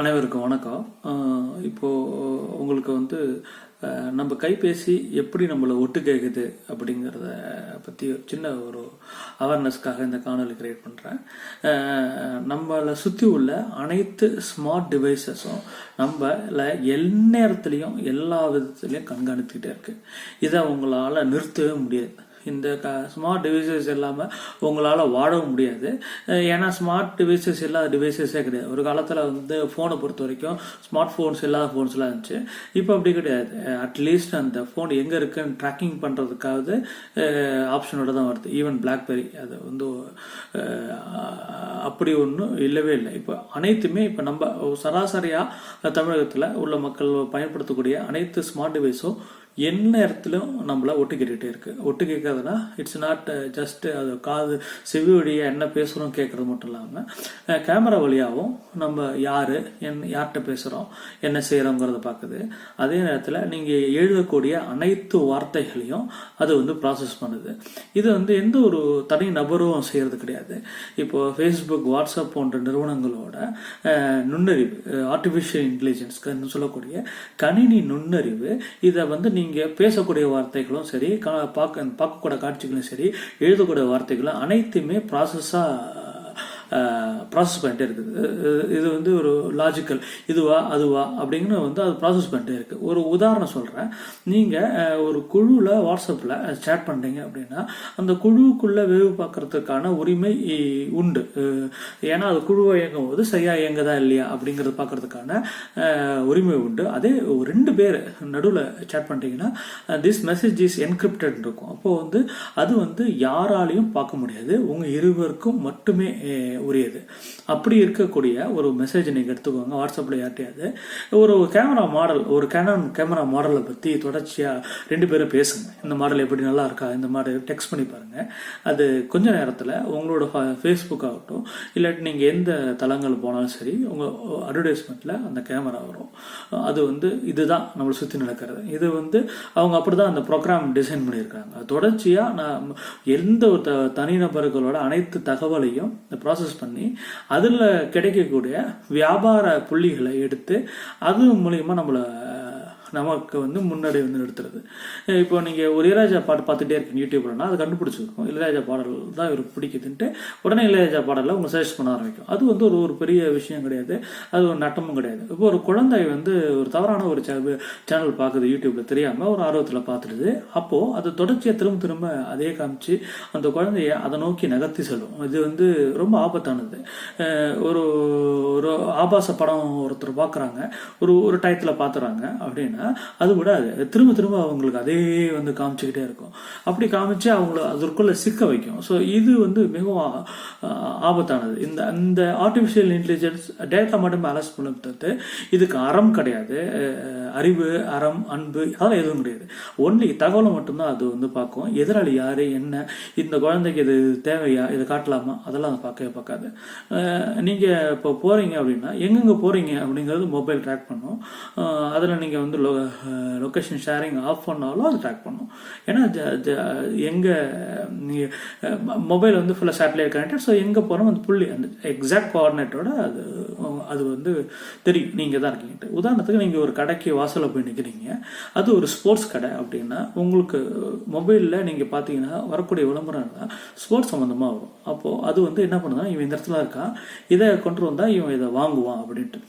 அனைவருக்கும் வணக்கம். இப்போது உங்களுக்கு வந்து நம்ம கைபேசி எப்படி நம்மளை ஒட்டு கேட்குது அப்படிங்கிறத பற்றி ஒரு சின்ன ஒரு அவேர்னஸ்க்காக இந்த காணொலி கிரியேட் பண்ணுறேன் நம்மளை சுற்றி உள்ள அனைத்து ஸ்மார்ட் டிவைசஸும் நம்மள எந்நேரத்துலையும் எல்லா விதத்துலையும் கண்காணித்துக்கிட்டே இருக்குது இதை உங்களால் நிறுத்தவே முடியாது. இந்த க ஸ்மார்ட் டிவைசஸ் இல்லாமல் உங்களால் வாழவும் முடியாது. ஏன்னா ஸ்மார்ட் டிவைசஸ் இல்லாத டிவைசஸே கிடையாது. ஒரு காலத்தில் வந்து ஃபோனை பொறுத்த வரைக்கும் ஸ்மார்ட் ஃபோன்ஸ் இல்லாத ஃபோன்ஸ்லாம் இருந்துச்சு. இப்போ அப்படி கிடையாது. அட்லீஸ்ட் அந்த ஃபோன் எங்கே இருக்குன்னு ட்ராக்கிங் பண்ணுறதுக்காவது ஆப்ஷனோட தான் வருது. ஈவன் பிளாக்பெரி அது வந்து அப்படி ஒன்றும் இல்லவே இல்லை. இப்போ அனைத்துமே இப்போ நம்ம சராசரியாக தமிழகத்தில் உள்ள மக்கள் பயன்படுத்தக்கூடிய அனைத்து ஸ்மார்ட் டிவைஸும் என்ன இடத்துலையும் நம்மள ஒட்டு கேட்டுக்கிட்டே இருக்கு. ஒட்டு கேட்கறதுனா இட்ஸ் நாட் ஜஸ்ட் அது காது செவி வழியாக என்ன பேசுகிறோம் கேட்குறது மட்டும் இல்லாமல் கேமரா வழியாகவும் நம்ம யார் என் யார்கிட்ட பேசுகிறோம் என்ன செய்கிறோங்கிறத பார்க்குது அதே நேரத்தில் நீங்கள் எழுதக்கூடிய அனைத்து வார்த்தைகளையும் அது வந்து ப்ராசஸ் பண்ணுது. இது வந்து எந்த ஒரு தனி நபரும் செய்கிறது கிடையாது. இப்போ ஃபேஸ்புக் வாட்ஸ்அப் போன்ற நிறுவனங்களோட நுண்ணறிவு ஆர்டிஃபிஷியல் இன்டெலிஜென்ஸ் சொல்லக்கூடிய கணினி நுண்ணறிவு இதை வந்து நீங்கள் பேசக்கூடிய வார்த்தைகளும் சரி கா பார்க்க பார்க்கக்கூடிய காட்சிகளும் சரி எழுதக்கூடிய வார்த்தைகளும் அனைத்துமே ப்ராசஸாக ப்ராசஸ் பண்ணிட்டே இருக்குது. இது வந்து ஒரு லாஜிக்கல் இதுவா அதுவா அப்படிங்கிற வந்து அது ப்ராசஸ் பண்ணிட்டே இருக்குது ஒரு உதாரணம் சொல்கிறேன் நீங்கள் ஒரு குழுவில் வாட்ஸ்அப்பில் சேட் பண்ணுறீங்க அப்படின்னா அந்த குழுவுக்குள்ளே வேவு பார்க்குறதுக்கான உரிமை உண்டு. ஏன்னா அது குழுவை இயங்கும் போது சரியாக இயங்குதா இல்லையா அப்படிங்கிறத பார்க்குறதுக்கான உரிமை உண்டு. அதே ரெண்டு பேர் நடுவில் சேட் பண்ணிட்டீங்கன்னா திஸ் மெசேஜ் இஸ் என்கிரிப்டட் இருக்கும். அப்போது வந்து அது வந்து யாராலையும் பார்க்க முடியாது. உங்கள் இருவருக்கும் மட்டுமே உரியது. அப்படி இருக்கக்கூடிய ஒரு மெசேஜ் நீங்கள் எடுத்துக்கோங்க. வாட்ஸ்அப்பில் யார்ட்டையாவது ஒரு கேமரா மாடல் ஒரு கேனன் கேமரா மாடலை பற்றி தொடர்ச்சியாக ரெண்டு பேரும் பேசுங்க. இந்த மாடல் எப்படி நல்லா இருக்கா? இந்த மாடல் டெக்ஸ்ட் பண்ணி பாருங்கள் அது கொஞ்ச நேரத்தில் உங்களோட ஃபேஸ்புக் ஆகட்டும் இல்லாட்டி நீங்கள் எந்த தளங்கள் போனாலும் சரி உங்கள் அட்வர்டைஸ்மெண்ட்டில் அந்த கேமரா வரும். அது வந்து இதுதான் நம்மளை சுற்றி நடக்கிறது. இது வந்து அவங்க அப்படி தான் அந்த ப்ரோக்ராம் டிசைன் பண்ணியிருக்காங்க. தொடர்ச்சியாக நான் எந்த ஒரு த தனிநபர்களோட அனைத்து தகவலையும் ப்ராசஸ் பண்ணி அதில் கிடைக்கக்கூடிய வியாபார புள்ளிகளை எடுத்து அது மூலியமா நம்மளை நமக்கு வந்து முன்னாடி வந்து நிறுத்துறது இப்போ நீங்கள் ஒரு இளையராஜா பாட்டு பார்த்துட்டே இருக்கீங்க யூடியூப்லனா அது கண்டுபிடிச்சிருக்கும். இளையராஜா பாடல் தான் இவருக்கு பிடிக்குதுன்ட்டு உடனே இளையராஜா பாடலில் உங்க சஜஸ்ட் பண்ண ஆரம்பிக்கும். அது வந்து ஒரு ஒரு பெரிய விஷயம் கிடையாது. அது ஒரு நட்டமும் கிடையாது. இப்போ ஒரு குழந்தை வந்து ஒரு தவறான ஒரு சேனல் பார்க்குது யூடியூப்ல தெரியாமல் ஒரு ஆர்வத்தில் பார்த்துடுது. அப்போது அது தொடர்ச்சியாக திரும்ப திரும்ப அதே காமிச்சு அந்த குழந்தைய அதை நோக்கி நகர்த்தி செல்லும். இது வந்து ரொம்ப ஆபத்தானது. ஒரு ஒரு ஆபாச படம் ஒருத்தர் பார்க்குறாங்க ஒரு ஒரு டயத்தில் பார்த்துறாங்க அப்படின்னா அது விடாது திரும்ப திரும்ப அவங்களுக்கு அதே வந்து காமிச்சுக்கிட்டே இருக்கும். அப்படி காமிச்சு அவங்கள அதற்குள்ள சிக்க வைக்கும். ஸோ இது வந்து மிகவும் ஆபத்தானது. இந்த அந்த ஆர்டிஃபிஷியல் இன்டெலிஜென்ஸ் டேட்டா மட்டும் அலஸ் பண்ணுறது இதுக்கு அறம் கிடையாது. அறிவு அறம் அன்பு அதெல்லாம் எதுவும் கிடையாது. ஒன்லி தகவலை மட்டும்தான் அது வந்து பார்க்கும். எதிராளி யார் என்ன இந்த குழந்தைக்கு இது தேவையா இதை காட்டலாமா? அதெல்லாம் அதை பார்க்கவே பார்க்காது. நீங்கள் இப்போ போகிறீங்க அப்படின்னா எங்கெங்கே போகிறீங்க அப்படிங்கிறது மொபைல் ட்ராக் பண்ணும். அதில் நீங்கள் வந்து லொக்கேஷன் ஷேரிங் ஆஃப் பண்ணாலும் அது ட்ராக் பண்ணும். ஏன்னா எங்கே மொபைல் வந்து ஃபுல்லாக சேட்டலைட் கனெக்டட் ஸோ எங்கே போகிறோம் அந்த புள்ளி அந்த எக்ஸாக்ட் கோஆர்டினேட்டோட அது அது வந்து தெரியும். நீங்கள் தான் இருக்கீங்க உதாரணத்துக்கு நீங்கள் ஒரு கடைக்கு வாசலில் போய் நிற்கிறீங்க அது ஒரு ஸ்போர்ட்ஸ் கடை அப்படின்னா உங்களுக்கு மொபைலில் நீங்கள் பார்த்தீங்கன்னா வரக்கூடிய விளம்பரம்னா ஸ்போர்ட்ஸ் சம்மந்தமாக வரும். அப்போது அது வந்து என்ன பண்ணுதுன்னா இவன் இந்த இடத்துல இருக்கான். இதை கொண்டு வந்தால் இவன் இதை வாங்குவான் அப்படின்ட்டு.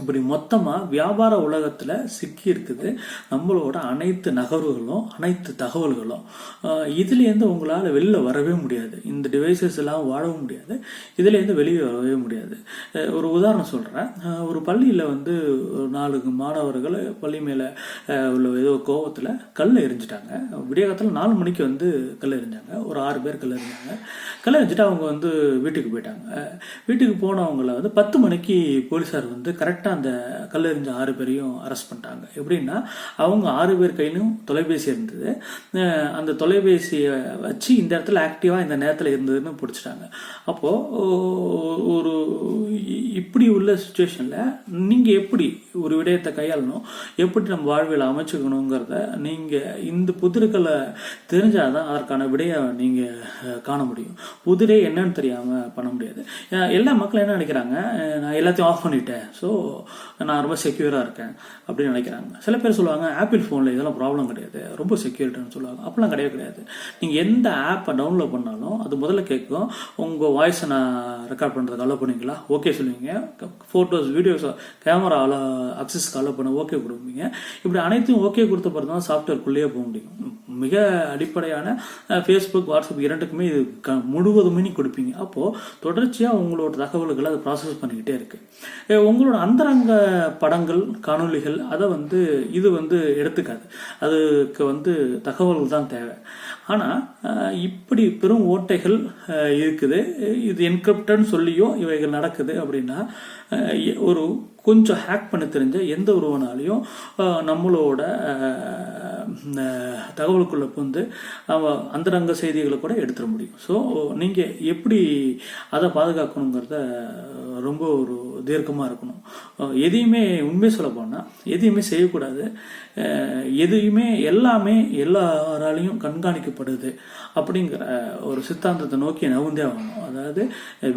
இப்படி மொத்தமாக வியாபார உலகத்தில் சிக்கி இருக்குது நம்மளோட அனைத்து நகர்வுகளும் அனைத்து தகவல்களும். இதுலேருந்து உங்களால் வெளில வரவே முடியாது. இந்த டிவைசஸ் எல்லாம் வாழவும் முடியாது. இதுலேருந்து வெளியே வரவே முடியாது. ஒரு உதாரணம் சொல்கிறேன் ஒரு பள்ளியில் வந்து ஒரு நாலு மாணவர்கள் பள்ளி மேலே உள்ள ஏதோ கோவத்தில் கல் எரிஞ்சிட்டாங்க விடிய காலத்தில் நாலு மணிக்கு வந்து கல் எரிஞ்சாங்க ஒரு ஆறு பேர் கல் எறிஞ்சாங்க. கல் எரிஞ்சிட்டு அவங்க வந்து வீட்டுக்கு போயிட்டாங்க. வீட்டுக்கு போனவங்கள வந்து பத்து மணிக்கு போலீஸார் வந்து கரெக்ட் கரெக்டாக அந்த கல்லெறிஞ்ச ஆறு பேரையும் அரெஸ்ட் பண்ணிட்டாங்க. எப்படின்னா அவங்க ஆறு பேர் கையிலும் தொலைபேசி இருந்தது. அந்த தொலைபேசியை வச்சு இந்த இடத்துல ஆக்டிவாக இந்த நேரத்தில் இருந்ததுன்னு பிடிச்சிட்டாங்க. அப்போது ஒரு இ- இப்படி உள்ள சுச்சுவேஷனில் நீங்கள் எப்படி ஒரு விடயத்தை கையாளணும்? எப்படி நம்ம வாழ்வில் அமைச்சுக்கணுங்கிறத நீங்கள் இந்த புதிர்களை தெரிஞ்சாதான் அதற்கான விடையை நீங்கள் காண முடியும். புதிரே என்னன்னு தெரியாமல் பண்ண முடியாது. எல்லா மக்களும் என்ன நினைக்கிறாங்க? நான் எல்லாத்தையும் ஆஃப் பண்ணிட்டேன். ஸோ நான் ரொம்ப செக்யூராக இருக்கேன் அப்படின்னு நினைக்கிறாங்க. சில பேர் சொல்லுவாங்க ஆப்பிள் ஃபோனில் இதெல்லாம் ப்ராப்ளம் கிடையாது. ரொம்ப செக்யூரிட்டின்னு சொல்லுவாங்க. அப்படிலாம் கிடையவே கிடையாது. நீங்கள் எந்த ஆப்பை டவுன்லோட் பண்ணாலும் அது முதல்ல கேட்கும் உங்கள் வாய்ஸை நான் ரெக்கார்ட் பண்ணுறதுக்கு அலோவ் பண்ணுவீங்களா ஓகே சொல்லுவீங்க. ஃபோட்டோஸ் வீடியோஸ் கேமரா அலோ அக்சஸ்க்கு அலோவ் பண்ண ஓகே கொடுப்பீங்க. இப்படி அனைத்தும் ஓகே கொடுத்த பிறகு தான் சாஃப்ட்வேர்க்குள்ளேயே போக முடியும். மிக அடிப்படையான ஃபேஸ்புக் வாட்ஸ்அப் இரண்டுக்குமே இது க முழுவதுமே கொடுப்பீங்க. அப்போது தொடர்ச்சியாக உங்களோட தகவல்களை அது ப்ராசஸ் பண்ணிக்கிட்டே இருக்கு. உங்களோட அந்த அந்தரங்க படங்கள் காணொளிகள் அதை வந்து இது வந்து எடுத்துக்காது. அதுக்கு வந்து தகவல்கள் தான் தேவை. ஆனால் இப்படி பெரும் ஓட்டைகள் இருக்குது. இது என்கிரிப்டன்னு சொல்லியும் இவைகள் நடக்குது அப்படின்னா ஒரு கொஞ்சம் ஹேக் பண்ண தெரிஞ்ச எந்த ஒருவனாலையும் நம்மளோட தகவலுக்குள்ளே வந்து அவன் அந்தரங்க செய்திகளை கூட எடுத்துட முடியும். ஸோ நீங்கள் எப்படி அதை பாதுகாக்கணுங்கிறத ரொம்ப ஒரு தீர்க்கமாக இருக்கணும். எதையுமே உண்மை சொல்ல போனால் எதையுமே செய்யக்கூடாது. எதையுமே எல்லாமே எல்லாராலையும் கண்காணிக்கப்படுது அப்படிங்கிற ஒரு சித்தாந்தத்தை நோக்கி நகர்ந்தே ஆகணும். அதாவது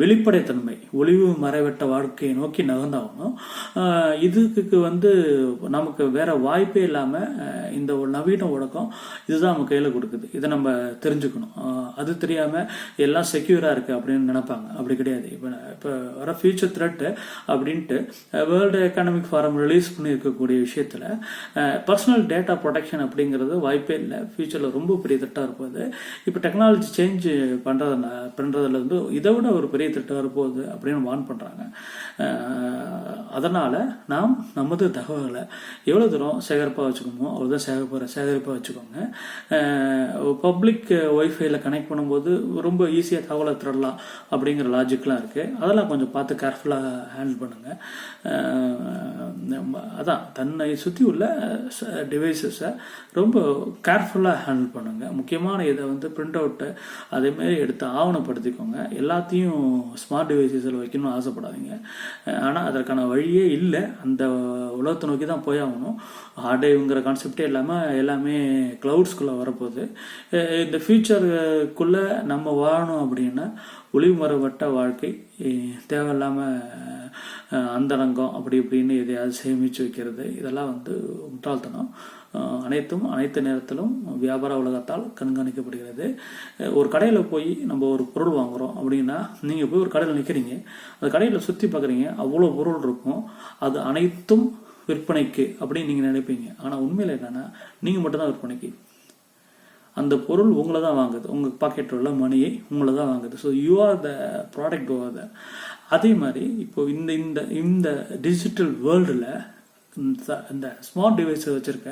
வெளிப்படைத்தன்மை ஒளிவு மறைவட்ட வாழ்க்கையை நோக்கி நகர்ந்தாகணும் இதுக்கு வந்து நமக்கு வேற வாய்ப்பே இல்லாமல் இந்த ஒரு நவீன உலகம் இதுதான் நம்ம கையில் கொடுக்குது. இதை நம்ம தெரிஞ்சுக்கணும். அது தெரியாமல் எல்லாம் செக்யூராக இருக்குது அப்படின்னு நினைப்பாங்க. அப்படி கிடையாது. இப்போ இப்போ வர ஃபியூச்சர் த்ரெட்டு அப்படின்ட்டு வேர்ல்டு எக்கனாமிக் ஃபாரம் ரிலீஸ் பண்ணியிருக்கக்கூடிய விஷயத்தில் பர்சனல் டேட்டா ப்ரொடெக்ஷன் அப்படிங்கிறது வாய்ப்பே இல்லை. ஃபியூச்சரில் ரொம்ப பெரிய திட்டம் இருப்போது இப்போ டெக்னாலஜி சேஞ்ச் பண்ணுறதுனா பண்ணுறதுலேருந்து இதை விட ஒரு பெரிய திட்டம் வரப்போகுது அப்படின்னு வார்ன் பண்ணுறாங்க அதனால் நாம் நமது தகவல்களை எவ்வளோ தூரம் சேகரிப்பாக வச்சுக்கோமோ அவ்வளோ தான் சேகரிப்பாக சேகரிப்பாக வச்சுக்கோங்க. பப்ளிக் ஒய்ஃபைல கனெக்ட் பண்ணும்போது ரொம்ப ஈஸியாக தகவலை திருடலாம் அப்படிங்கிற லாஜிக்லாம் இருக்குது அதெல்லாம் கொஞ்சம் பார்த்து கேர்ஃபுல்லாக ஹேண்டில் பண்ணுங்கள் அதான் தன்னை சுற்றி உள்ள டிவைசஸை ரொம்ப கேர்ஃபுல்லாக ஹேண்டில் பண்ணுங்கள் முக்கியமான இதை வந்து பிரிண்ட் அவுட்டு அதேமாரி எடுத்து ஆவணப்படுத்திக்கோங்க. எல்லாத்தையும் ஸ்மார்ட் டிவைசஸில் வைக்கணும்னு ஆசைப்படாதீங்க. ஆனால் அதற்கான வழியை இல்லை. அந்த உலகத்தை நோக்கி தான் போய் ஆகணும். ஹார்டேவுங்கிற கான்செப்டே இல்லாமல் எல்லாமே க்ளவுட்ஸ்குள்ளே வரப்போகுது. இந்த ஃபியூச்சருக்குள்ளே நம்ம வாழணும் அப்படின்னா ஒளிமறுபட்ட வாழ்க்கை தேவையில்லாமல் அந்தரங்கம் அப்படி இப்படின்னு எதையாவது சேமித்து வைக்கிறது இதெல்லாம் வந்து முட்டாள்தனம். அனைத்தும் அனைத்து நேரத்திலும் வியாபார உலகத்தால் கண்காணிக்கப்படுகிறது. ஒரு கடையில் போய் நம்ம ஒரு பொருள் வாங்குறோம் அப்படின்னா நீங்கள் போய் ஒரு கடையில் நிற்கிறீங்க அந்த கடையில் சுற்றி பார்க்குறீங்க அவ்வளோ பொருள் இருக்கும். அது அனைத்தும் விற்பனைக்கு அப்படின்னு நீங்கள் நினைப்பீங்க. ஆனால் உண்மையில் என்னென்னா நீங்கள் மட்டும்தான் விற்பனைக்கு. அந்த பொருள் உங்களை தான் வாங்குது. உங்கள் பாக்கெட்டில் உள்ள மணியை உங்களை தான் வாங்குது. So you are the product over the அதே மாதிரி இப்போ இந்த இந்த இந்த டிஜிட்டல் வேர்ல்டில் இந்த ஸ்மார்ட் டிவைஸை வச்சுருக்க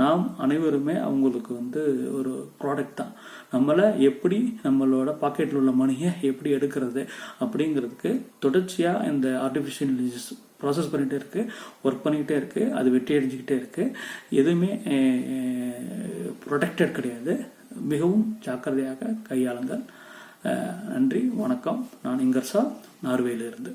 நாம் அனைவருமே அவங்களுக்கு வந்து ஒரு ப்ராடக்ட் தான். நம்மளை எப்படி நம்மளோட பாக்கெட்டில் உள்ள மணியை எப்படி எடுக்கிறது அப்படிங்கிறதுக்கு தொடர்ச்சியாக இந்த ஆர்டிஃபிஷியல் இன்டெலிஜென்ஸ் ப்ராசஸ் பண்ணிகிட்டே இருக்குது ஒர்க் பண்ணிக்கிட்டே இருக்குது அது வெற்றி அடைஞ்சிக்கிட்டே இருக்குது எதுவுமே ப்ரொடெக்டட் கிடையாது. மிகவும் ஜாக்கிரதையாக கையாளுங்கள். நன்றி வணக்கம். நான் இங்கர்சா நார்வேலிருந்து.